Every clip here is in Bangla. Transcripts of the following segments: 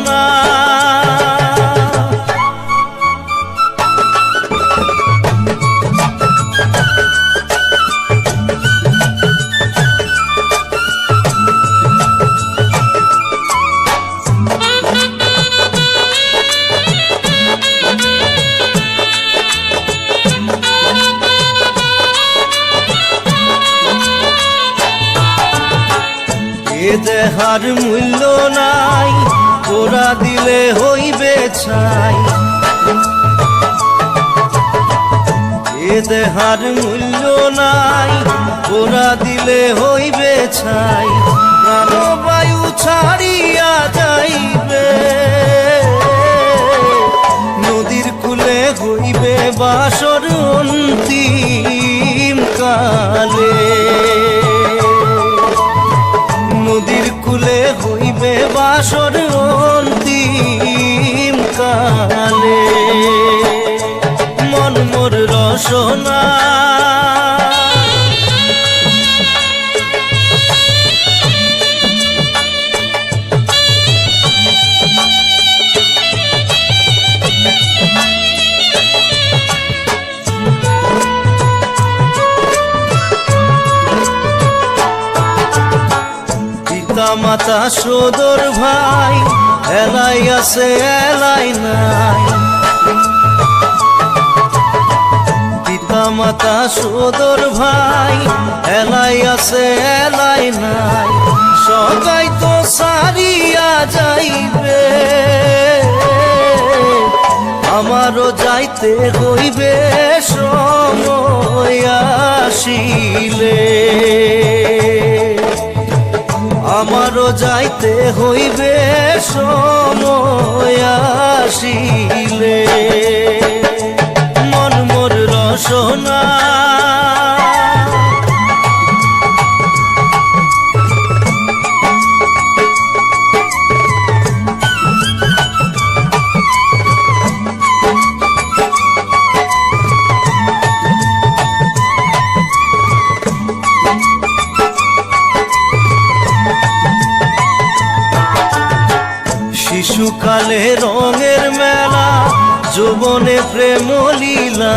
রসনা এ দেহার মূল্য নাই ওরা দিলে হইবে ছাই। এ দেহার মূল্য নাই ওরা দিলে হইবে ছাই। প্রাণবায়ু ছাড়িয়া যাইবে। নদীর কুলে হইবে বাসর অন্তিম কালে। নদীর কুলে হইবে বাসর পিতা মাতা সদর ভাই এলাই আছে এলাই নাই। মাতা সদর ভাই, এলাই আছে, এলাই নাই। সবাই তো সারিয়া যাইবে। আমারও যাইতে হইবে, সময় আসিলে। আমারও যাইতে হইবে, সময় আসিলে। রসনা শিশুকালে রঙের মেলা যৌবনে প্রেম লীলা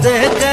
না সময় থাকিতে কেন